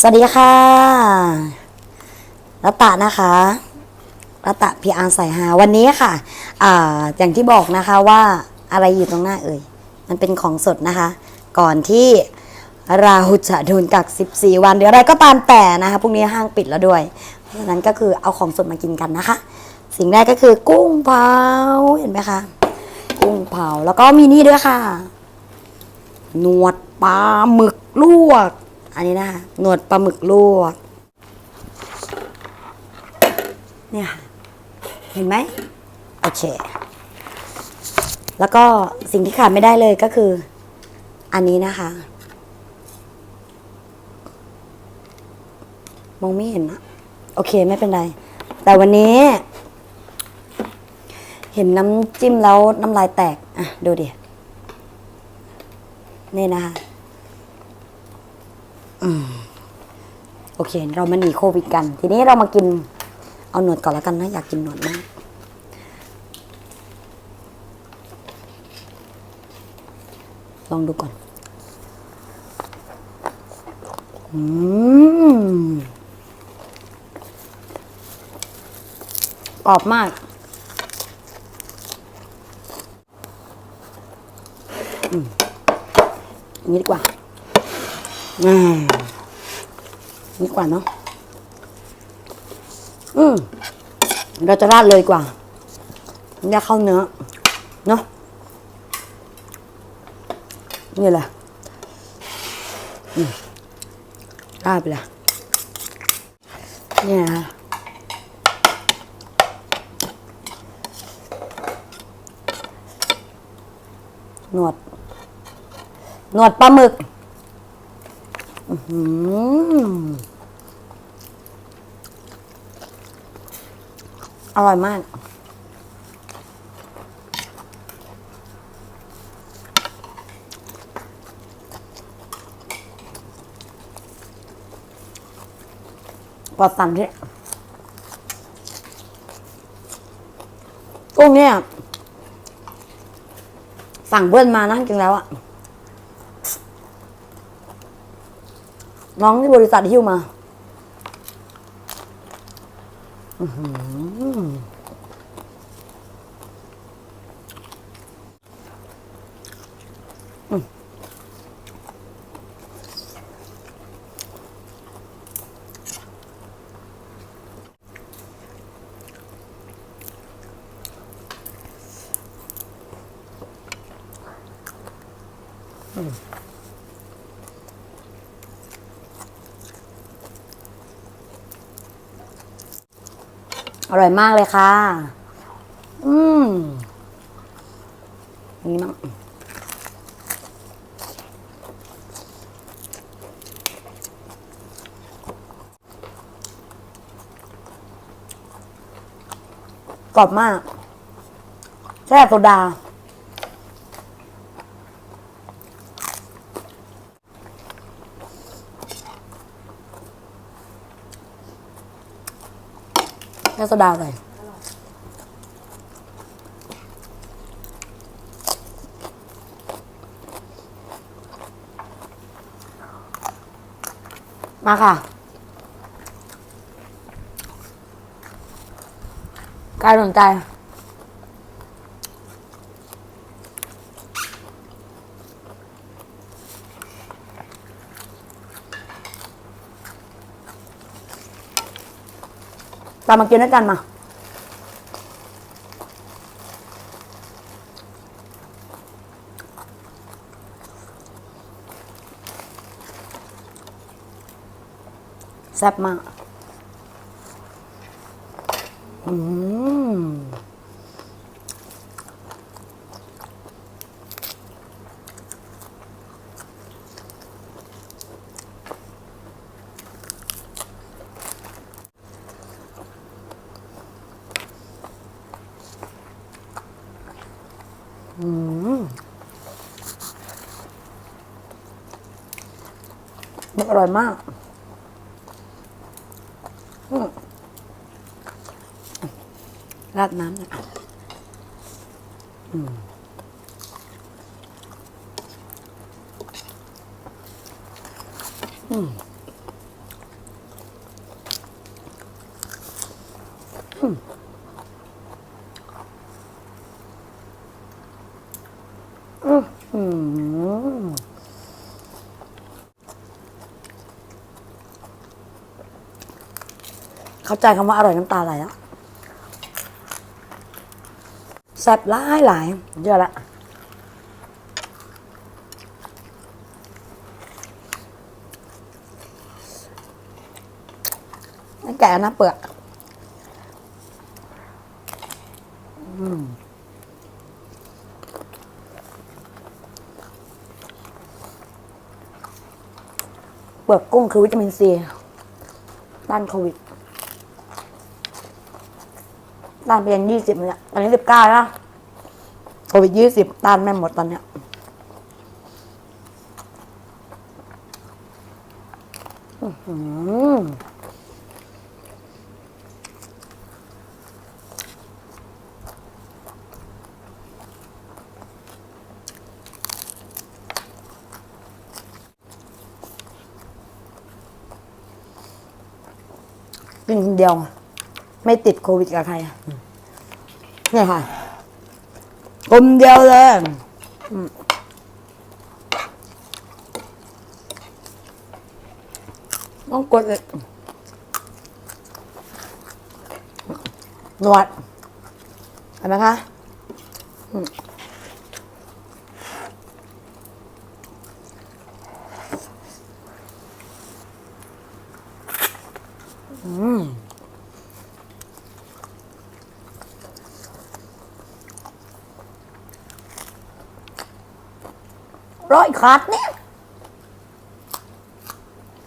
สวัสดีค่ะรัตตะนะคะรัตตะพีอาร์ใส่หาวันนี้ค่ะอ่าอย่างที่บอกนะคะว่าอะไรอยู่ตรงหน้าเอ่ย มันเป็นของสดนะคะ ก่อนที่ราหุจะโดนกัก 14 วันเดี๋ยวอะไรก็ตามแต่นะคะพรุ่งนี้ห้างปิดแล้วด้วย เพราะฉะนั้นก็คือเอาของสดมากินกันนะคะ สิ่งแรกก็คือกุ้งเผาเห็นไหมคะ กุ้งเผาแล้วก็มีนี่ด้วยค่ะ หนวดปลาหมึกลวก อันนี้นะคะหนวดปลาหมึกลวก เนี่ยเห็นไหมโอเค แล้วก็สิ่งที่ขาดไม่ได้เลยก็คือ อันนี้นะคะ มองไม่เห็นนะโอเคไม่เป็นไร แต่วันนี้ เห็นน้ำจิ้มแล้วน้ำลายแตก อะ ดูดิ นี่นะคะ โอเค เรามาหนีโควิดกัน ทีนี้เรามากิน เอาหนวดก่อนแล้วกันนะอยากกินหนวดมากลองดูก่อน อืมกรอบมากอย่างนี้ดีกว่า อ่านี้ดีกว่าเนาะอืมเราจะราดเลยกว่าอยากเข้าเนื้อเนาะนี่แหละอืมราดไปเลยเนี่ยหนวด หนวดปลาหมึก อื้อร่อยมากปลอดสารพิษกุ้งเนี่ย สั่งเบิ้ลมานะจริงๆแล้วอะ น้องที่บริษัทหิ้วมา อือหืออืม อร่อยมากเลยค่ะ อืมนี่มั้งกรอบมากแช่โซดา น้ำโซดาหน่อยมาค่ะ การสนใจ ตามมากินด้วยกันมา แซ่บมาก อร่อยมากราดน้ำหนะอืมอืม อืม เข้าใจคำว่าอร่อยน้ำตาไหลแล้วแซ่บหลายหลายเยอะละนั่นแกะนะเปลือกเปลือกกุ้งคือวิตามินซีต้านโควิด ต้านไปยังยี่สิบเนี่ยตอนนี้สิบเก้าแล้วโควิดยี่สิบต้านแม่หมดตอนเนี้ยกินคนเดียว ไม่ติดโควิดกับใครเนี่ยค่ะกลมเดียวเลยต้องกดเลยหนวดเห็นไหมคะอืมอืม ร้อย ขาดเนี่ย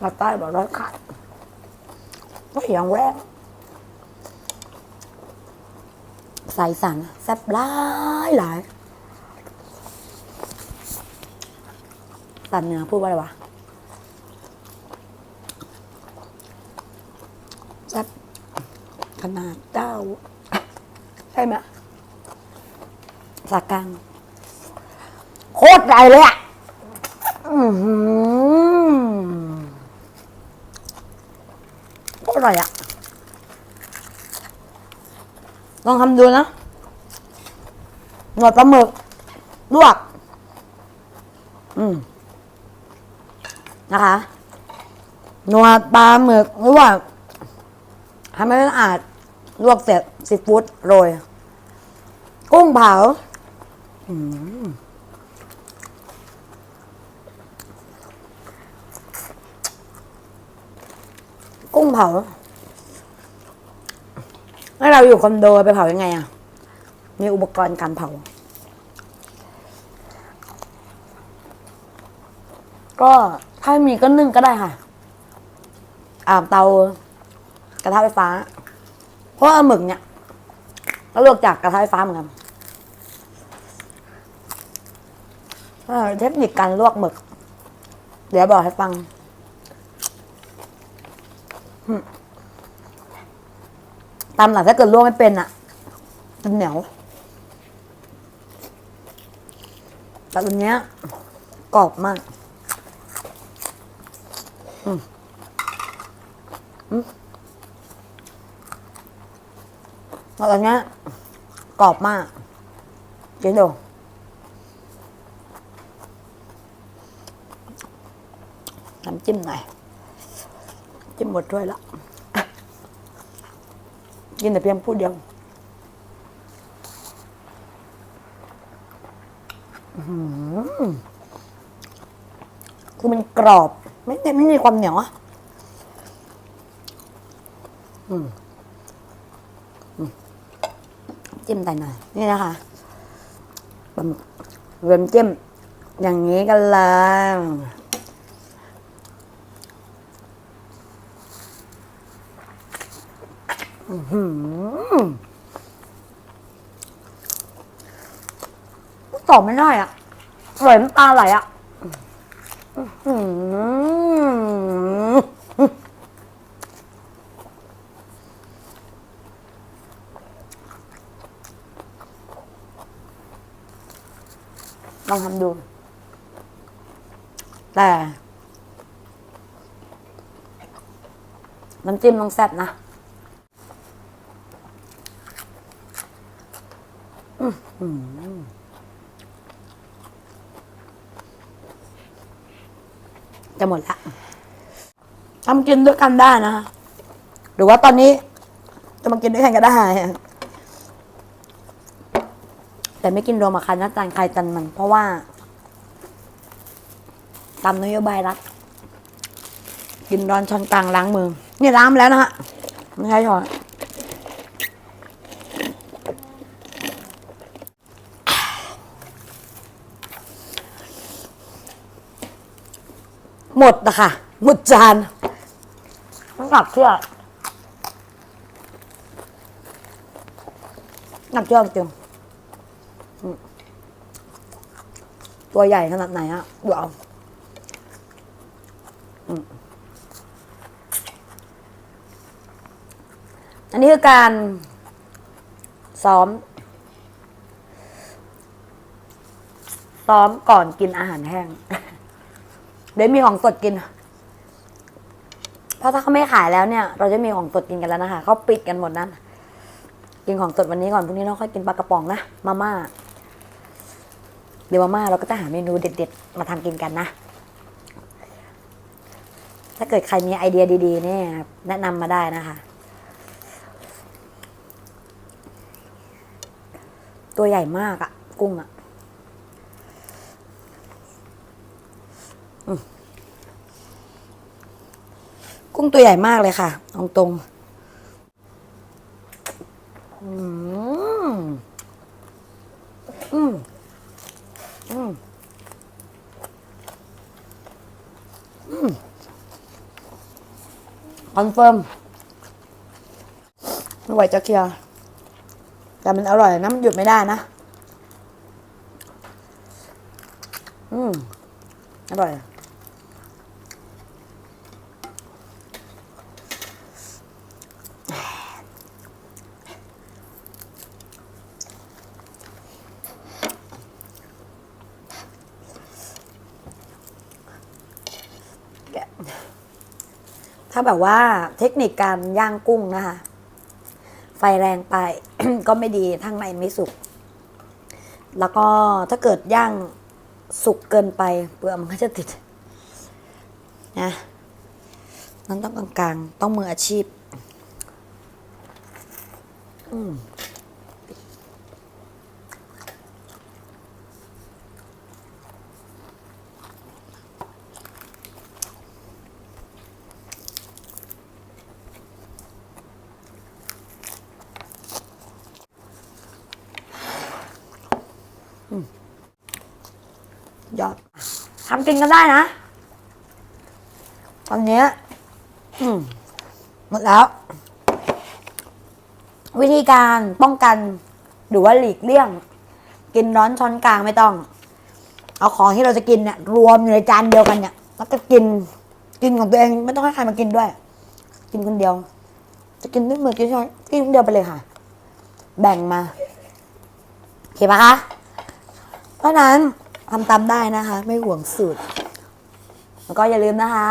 ภาคใต้บอกร้อยขาดก็อย่างแรงใส่สันแซ่บหลายหลายสันเนือพูดว่าอะไรวะแซ่บขนาดเจ้า ใช่ไหมสากกลางโคตรใหญ่เลยอะ อือหือร่อยอะลองทำดูนะ หนวดปลาหมึกลวก อืม นะคะหนวดปลาหมึกลวกทำให้สะอาดลวกเสร็จซีฟู้ดโรย กุ้งเผา กุ้งเผาถ้าเราอยู่คอนโดไปเผายังไงอะ มีอุปกรณ์การเผา ก็ถ้ามีก็นึ่งก็ได้ค่ะ อ่าเตากระทะไฟฟ้า เพราะหมึกเนี่ยก็ลวกจากกระทะไฟฟ้าเหมือนกันเทคนิคการลวกหมึก เดี๋ยวบอกให้ฟัง ตามหลักถ้าเกิดลวกไม่เป็นอะมันเหนียวแต่ตัวเนี้ยกรอบมากอืมอืมแล้วตัวเนี้ยกรอบมากเดี๋ยวดูน้ำจิ้มหน่อย จิ้มหมดถ้วยแล้วกินแต่เพียงผู้เดียวคือหือคือมันกรอบ ไม่ได้ไม่มีความเหนียวอะจิ้มใส่หน่อยนี่นะคะปลาหมึกเริ่มจิ้ม อย่างนี้กันเลย ตอบไม่ได้อะอร่อยน้ำตาไหลอะต้อหือลองทำดู แต่น้ำจิ้มต้องแซ่บนะ อืม จะหมดละทำกินด้วยกันได้นะคะหรือว่าตอนนี้ จะมากินด้วยกันก็ได้แต่ไม่กินรวมกับใครนะจานใครจานมัน เพราะว่าตามนโยบายรัฐกินร้อนช้อนกลางล้างมือ นี่ล้างมาแล้วนะฮะไม่ใช่ช้อน หมดนะคะหมดจานต้องกลับเชื่อหนักเชื่อจริงอืมตัวใหญ่ขนาดไหนอะดูเอาอันนี้คือการซ้อม ซ้อมก่อนกินอาหารแห้ง เดี๋ยวมีของสดกิน เพราะถ้าเขาไม่ขายแล้วเนี่ย เราจะมีของสดกินกันแล้วนะคะเขาปิดกันหมดนั้นกินของสดวันนี้ก่อนพรุ่งนี้เราค่อยกินปลากระป๋องนะมาม่าเดี๋ยวมาม่าเราก็จะหาเมนูเด็ด ๆ มาทำกินกันนะ ถ้าเกิดใครมีไอเดียดีๆเนี่ยแนะนำมาได้นะคะ ตัวใหญ่มากอะกุ้งอะ กุ้งตัวใหญ่มากเลยค่ะตรงตรงอืมอืมอืมอืมคอนเฟิร์มไม่ไหวจะเคลียร์แต่มันอร่อยนะ มันหยุดไม่ได้นะ อืม อร่อย ถ้าแบบว่าเทคนิคการย่างกุ้งนะคะ ไฟแรงไป ก็ไม่ดีทั้งในไม่สุก แล้วก็ถ้าเกิดย่างสุกเกินไปเปลือกมันก็จะติดนะนั่นต้องกลางๆ ต้องมืออาชีพ อืม ยอดทำกินกันได้นะ ตอนเนี้ยอืมหมดแล้ว วิธีการป้องกัน หรือว่าหลีกเลี่ยง กินร้อนช้อนกลางไม่ต้อง เอาของที่เราจะกินเนี่ยรวมอยู่ในจานเดียวกันเนี่ยแล้วก็กินกินของตัวเองไม่ต้องให้ใครมากินด้วย กินคนเดียว จะกินด้วยมือกินช้อนกินคนเดียวไปเลยค่ะ แบ่งมาโอเคปะคะเพราะฉะนั้น ทำตามได้นะคะ ไม่ห่วงสูตร แล้วก็อย่าลืมนะคะ